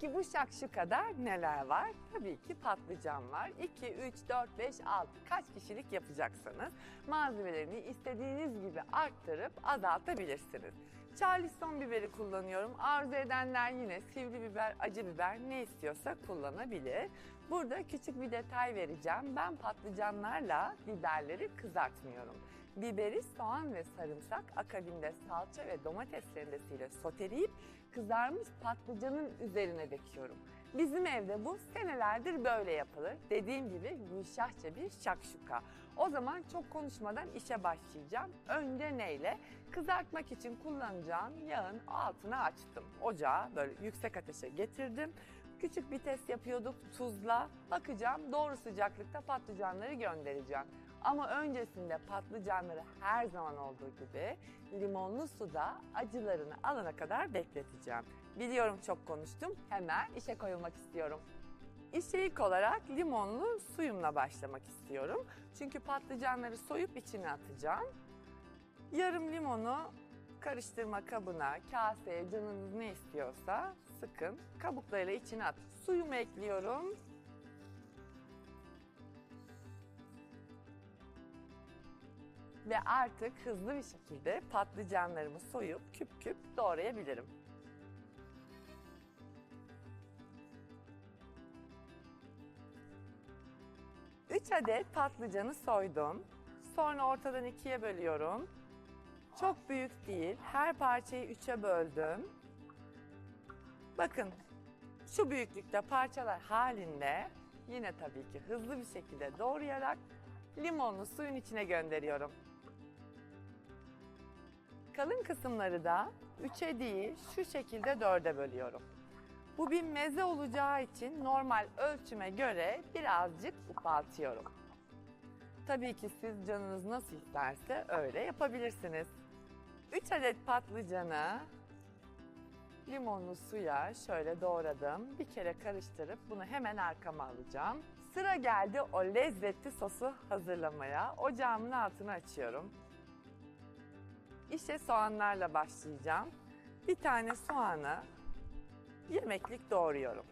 Peki bu şakşukada neler var? Tabii ki patlıcan var. 2, 3, 4, 5, 6 kaç kişilik yapacaksanız malzemelerini istediğiniz gibi arttırıp azaltabilirsiniz. Charleston biberi kullanıyorum. Arzu edenler yine sivri biber, acı biber ne istiyorsa kullanabilir. Burada küçük bir detay vereceğim. Ben patlıcanlarla biberleri kızartmıyorum. Biberi soğan ve sarımsak akabinde salça ve domates rendesiyle soteleyip kızarmış patlıcanın üzerine döküyorum. Bizim evde bu senelerdir böyle yapılır. Dediğim gibi gülşahça bir şakşuka. O zaman çok konuşmadan işe başlayacağım. Önce neyle? Kızartmak için kullanacağım yağın altını açtım. Ocağı böyle yüksek ateşe getirdim. Küçük bir test yapıyorduk tuzla. Bakacağım doğru sıcaklıkta patlıcanları göndereceğim. Ama öncesinde patlıcanları her zaman olduğu gibi limonlu suda acılarını alana kadar bekleteceğim. Biliyorum çok konuştum. Hemen işe koyulmak istiyorum. İşe ilk olarak limonlu suyumla başlamak istiyorum. Çünkü patlıcanları soyup içine atacağım. Yarım limonu karıştırma kabına, kaseye canınız ne istiyorsa sıkın. Kabuklarıyla içine at. Suyumu ekliyorum. Ve artık hızlı bir şekilde patlıcanlarımı soyup küp küp doğrayabilirim. Üç adet patlıcanı soydum. Sonra ortadan ikiye bölüyorum. Çok büyük değil. Her parçayı üçe böldüm. Bakın şu büyüklükte parçalar halinde yine tabii ki hızlı bir şekilde doğrayarak limonlu suyun içine gönderiyorum. Kalın kısımları da üçe değil şu şekilde dörde bölüyorum. Bu bir meze olacağı için normal ölçüme göre birazcık ufaltıyorum. Tabii ki siz canınız nasıl isterse öyle yapabilirsiniz. 3 adet patlıcanı limonlu suya şöyle doğradım. Bir kere karıştırıp bunu hemen arkama alacağım. Sıra geldi o lezzetli sosu hazırlamaya. Ocağımın altını açıyorum. İşe soğanlarla başlayacağım. Bir tane soğanı yemeklik doğruyorum.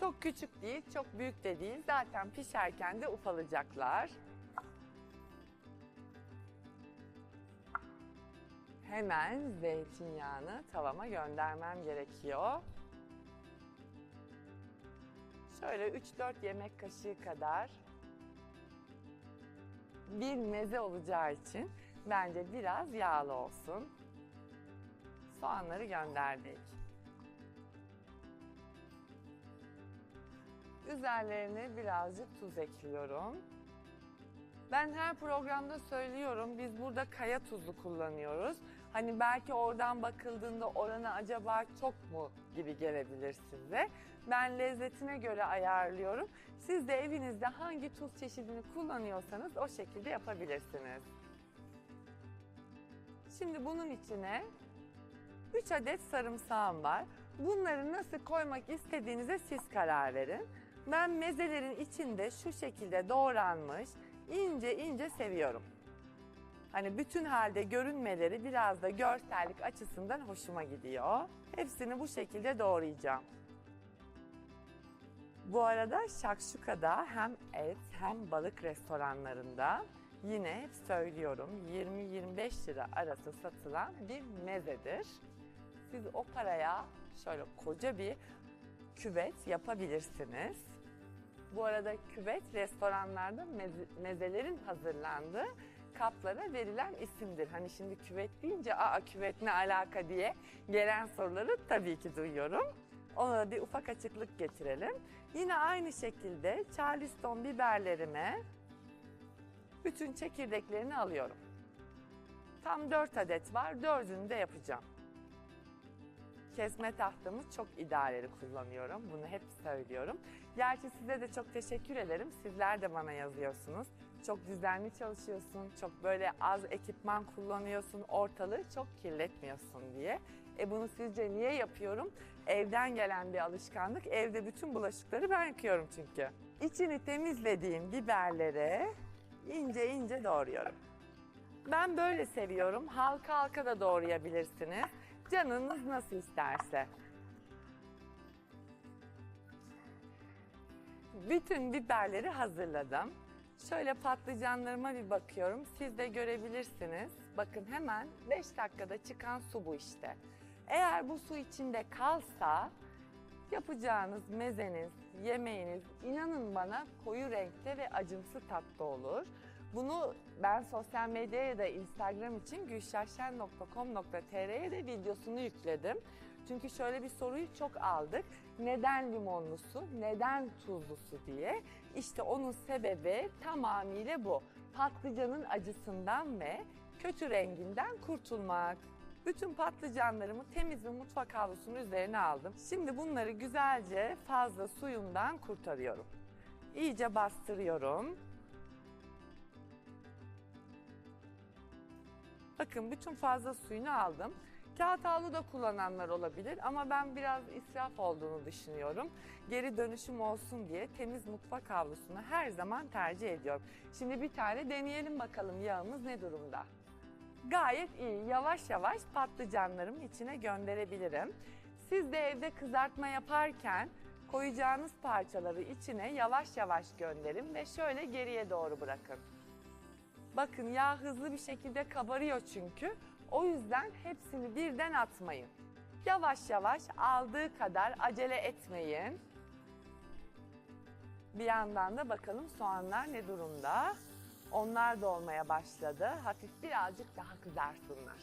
Çok küçük değil, çok büyük de değil. Zaten pişerken de ufalacaklar. Hemen zeytinyağını tavama göndermem gerekiyor. Şöyle 3-4 yemek kaşığı kadar bir meze olacağı için bence biraz yağlı olsun. Soğanları gönderdik. Üzerlerine birazcık tuz ekliyorum. Ben her programda söylüyorum biz burada kaya tuzu kullanıyoruz. Hani belki oradan bakıldığında oranı acaba çok mu gibi gelebilir size. Ben lezzetine göre ayarlıyorum. Siz de evinizde hangi tuz çeşidini kullanıyorsanız o şekilde yapabilirsiniz. Şimdi bunun içine 3 adet sarımsağım var. Bunları nasıl koymak istediğinize siz karar verin. Ben mezelerin içinde şu şekilde doğranmış ince ince seviyorum. Hani bütün halde görünmeleri biraz da görsellik açısından hoşuma gidiyor. Hepsini bu şekilde doğrayacağım. Bu arada şakşukada hem et hem balık restoranlarında yine hep söylüyorum 20-25 lira arası satılan bir mezedir. Siz o paraya şöyle koca bir küvet yapabilirsiniz. Bu arada küvet restoranlarda meze- mezelerin hazırlandığı kaplara verilen isimdir. Hani şimdi küvet deyince aa küvet ne alaka diye gelen soruları tabii ki duyuyorum. Ona bir ufak açıklık getirelim. Yine aynı şekilde Charleston biberlerime bütün çekirdeklerini alıyorum. Tam 4 adet var. Dördünü de yapacağım. Kesme tahtamı çok idareli kullanıyorum. Bunu hep söylüyorum. Gerçi size de çok teşekkür ederim. Sizler de bana yazıyorsunuz. Çok düzenli çalışıyorsun, çok böyle az ekipman kullanıyorsun, ortalığı çok kirletmiyorsun diye. E bunu sizce niye yapıyorum? Evden gelen bir alışkanlık. Evde bütün bulaşıkları ben yıkıyorum çünkü. İçini temizlediğim biberleri ince ince doğruyorum. Ben böyle seviyorum. Halka halka da doğrayabilirsiniz. Canınız nasıl isterse. Bütün biberleri hazırladım. Şöyle patlıcanlarıma bir bakıyorum. Siz de görebilirsiniz. Bakın hemen 5 dakikada çıkan su bu işte. Eğer bu su içinde kalsa yapacağınız mezeniz, yemeğiniz inanın bana koyu renkte ve acımsı tatlı olur. Bunu ben sosyal medyaya da Instagram için gülşahşen.com.tr'ye de videosunu yükledim. Çünkü şöyle bir soruyu çok aldık. Neden limonlu su, neden tuzlu su diye. İşte onun sebebi tamamıyla bu. Patlıcanın acısından ve kötü renginden kurtulmak. Bütün patlıcanlarımı temiz bir mutfak havlusunun üzerine aldım. Şimdi bunları güzelce fazla suyundan kurtarıyorum. İyice bastırıyorum. Bakın bütün fazla suyunu aldım. Kağıt havlu da kullananlar olabilir ama ben biraz israf olduğunu düşünüyorum. Geri dönüşüm olsun diye temiz mutfak havlusunu her zaman tercih ediyorum. Şimdi bir tane deneyelim bakalım yağımız ne durumda. Gayet iyi. Yavaş yavaş patlıcanlarımı içine gönderebilirim. Siz de evde kızartma yaparken koyacağınız parçaları içine yavaş yavaş gönderin ve şöyle geriye doğru bırakın. Bakın yağ hızlı bir şekilde kabarıyor çünkü. O yüzden hepsini birden atmayın. Yavaş yavaş aldığı kadar acele etmeyin. Bir yandan da bakalım soğanlar ne durumda. Onlar da olmaya başladı. Hafif birazcık daha kızarsınlar.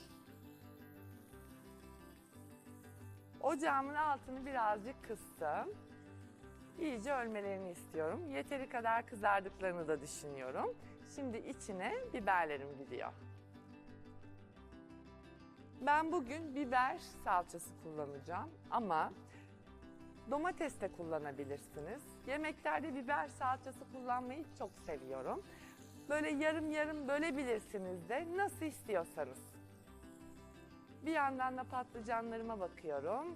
Ocağımın altını birazcık kıstım. İyice ölmelerini istiyorum. Yeteri kadar kızardıklarını da düşünüyorum. Şimdi içine biberlerim gidiyor. Ben bugün biber salçası kullanacağım ama domates de kullanabilirsiniz. Yemeklerde biber salçası kullanmayı çok seviyorum. Böyle yarım yarım bölebilirsiniz de nasıl istiyorsanız. Bir yandan da patlıcanlarıma bakıyorum.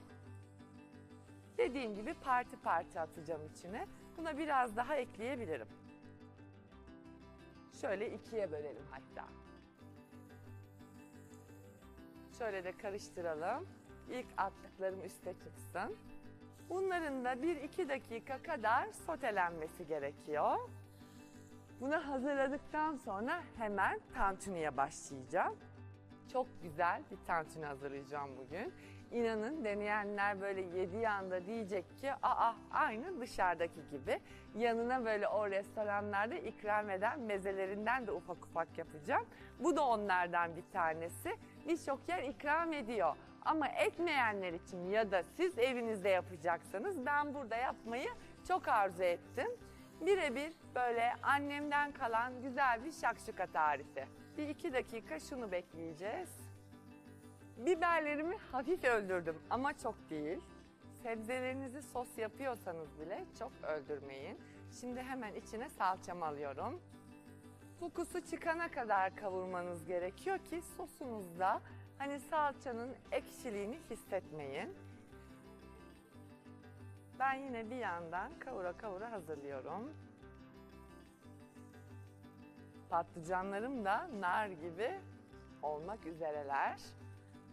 Dediğim gibi parti parti atacağım içine. Buna biraz daha ekleyebilirim. Şöyle ikiye bölelim hatta. Şöyle de karıştıralım. İlk attıklarım üste çıksın. Bunların da 1-2 dakika kadar sotelenmesi gerekiyor. Bunu hazırladıktan sonra hemen tantuniye başlayacağım. Çok güzel bir tantuni hazırlayacağım bugün. İnanın deneyenler böyle yediği anda diyecek ki aa aynı dışarıdaki gibi. Yanına böyle o restoranlarda ikram eden mezelerinden de ufak ufak yapacağım. Bu da onlardan bir tanesi. Birçok yer ikram ediyor. Ama etmeyenler için ya da siz evinizde yapacaksanız ben burada yapmayı çok arzu ettim. Birebir böyle annemden kalan güzel bir şakşuka tarifi. Bir iki dakika şunu bekleyeceğiz. Biberlerimi hafif öldürdüm ama çok değil. Sebzelerinizi sos yapıyorsanız bile çok öldürmeyin. Şimdi hemen içine salçamı alıyorum. Kokusu çıkana kadar kavurmanız gerekiyor ki sosunuzda hani salçanın ekşiliğini hissetmeyin. Ben yine bir yandan kavura kavura hazırlıyorum. Patlıcanlarım da nar gibi olmak üzereler.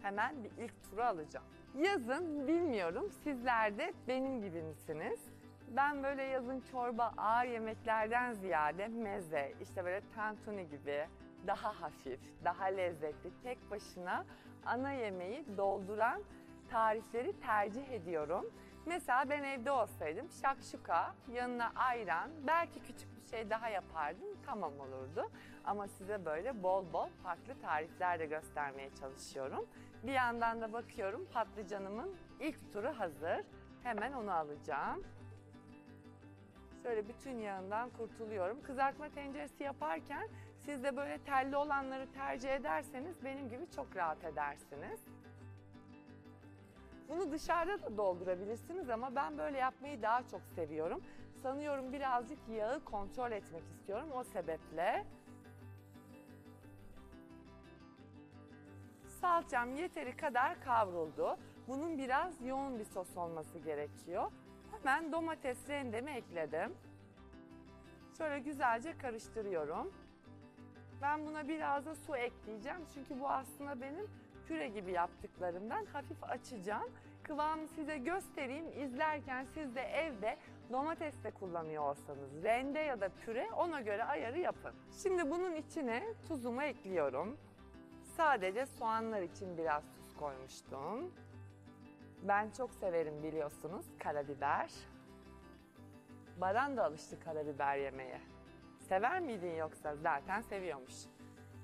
Hemen bir ilk turu alacağım. Yazın bilmiyorum sizler de benim gibi misiniz? Ben böyle yazın çorba ağır yemeklerden ziyade meze, işte böyle tantuni gibi daha hafif, daha lezzetli, tek başına ana yemeği dolduran tarifleri tercih ediyorum. Mesela ben evde olsaydım şakşuka, yanına ayran, belki küçük bir şey daha yapardım tamam olurdu. Ama size böyle bol bol farklı tarifler de göstermeye çalışıyorum. Bir yandan da bakıyorum patlıcanımın ilk turu hazır. Hemen onu alacağım. Şöyle bütün yağından kurtuluyorum. Kızartma tenceresi yaparken siz de böyle telli olanları tercih ederseniz benim gibi çok rahat edersiniz. Bunu dışarıda da doldurabilirsiniz ama ben böyle yapmayı daha çok seviyorum. Sanıyorum birazcık yağı kontrol etmek istiyorum o sebeple. Salçam yeteri kadar kavruldu. Bunun biraz yoğun bir sos olması gerekiyor. Hemen domates rendemi ekledim. Şöyle güzelce karıştırıyorum. Ben buna biraz da su ekleyeceğim. Çünkü bu aslında benim püre gibi yaptıklarımdan hafif açacağım. Kıvamı size göstereyim. İzlerken siz de evde domates de kullanıyor olsanız rende ya da püre ona göre ayarı yapın. Şimdi bunun içine tuzumu ekliyorum. Sadece soğanlar için biraz tuz koymuştum. Ben çok severim biliyorsunuz karabiber. Baran da alıştı karabiber yemeye. Sever miydin yoksa? Zaten seviyormuş.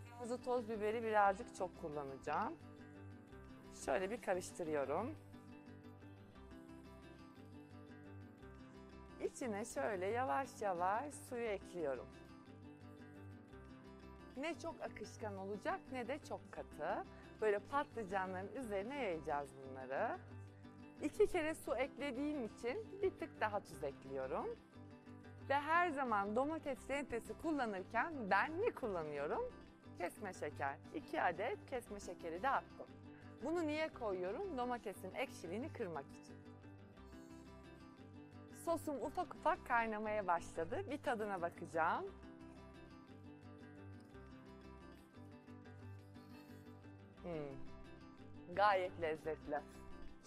Kırmızı toz biberi birazcık çok kullanacağım. Şöyle bir karıştırıyorum. İçine şöyle yavaş yavaş suyu ekliyorum. Ne çok akışkan olacak ne de çok katı. Böyle patlıcanların üzerine yayacağız bunları. İki kere su eklediğim için bir tık daha tuz ekliyorum. Ve her zaman domates rentesi kullanırken ben ne kullanıyorum? Kesme şeker. 2 adet kesme şekeri de attım. Bunu niye koyuyorum? Domatesin ekşiliğini kırmak için. Sosum ufak ufak kaynamaya başladı. Bir tadına bakacağım. Hmm. Gayet lezzetli.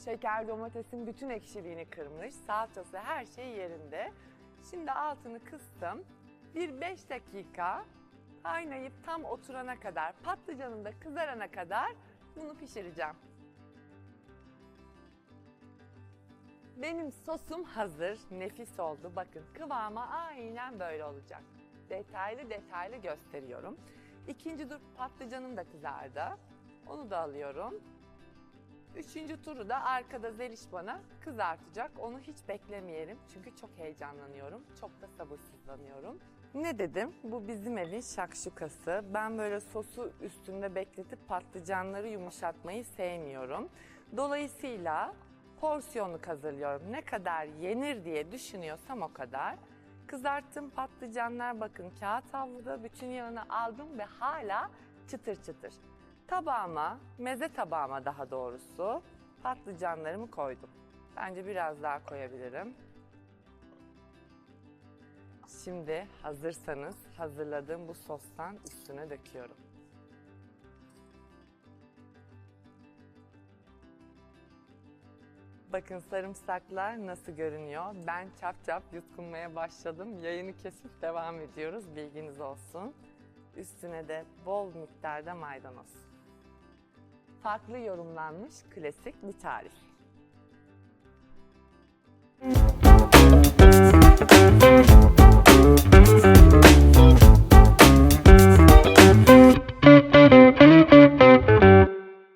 Şeker domatesin bütün ekşiliğini kırmış. Salçası her şey yerinde. Şimdi altını kıstım. Bir 5 dakika kaynayıp tam oturana kadar, patlıcanın da kızarana kadar bunu pişireceğim. Benim sosum hazır, nefis oldu. Bakın kıvamı aynen böyle olacak. Detaylı detaylı gösteriyorum. İkinci dur patlıcanım da kızardı. Onu da alıyorum. Üçüncü turu da arkada Zeliş bana kızartacak. Onu hiç beklemeyelim çünkü çok heyecanlanıyorum. Çok da sabırsızlanıyorum. Ne dedim? Bu bizim evin şakşukası. Ben böyle sosu üstünde bekletip patlıcanları yumuşatmayı sevmiyorum. Dolayısıyla porsiyonluk hazırlıyorum. Ne kadar yenir diye düşünüyorsam o kadar. Kızarttığım patlıcanlar bakın kağıt havluda bütün yağını aldım ve hala çıtır çıtır. Tabağıma, meze tabağıma daha doğrusu patlıcanlarımı koydum. Bence biraz daha koyabilirim. Şimdi hazırsanız hazırladığım bu sostan üstüne döküyorum. Bakın sarımsaklar nasıl görünüyor. Ben çap çap yutkunmaya başladım. Yayını kesip devam ediyoruz. Bilginiz olsun. Üstüne de bol miktarda maydanoz farklı yorumlanmış klasik bir tarif. Müzik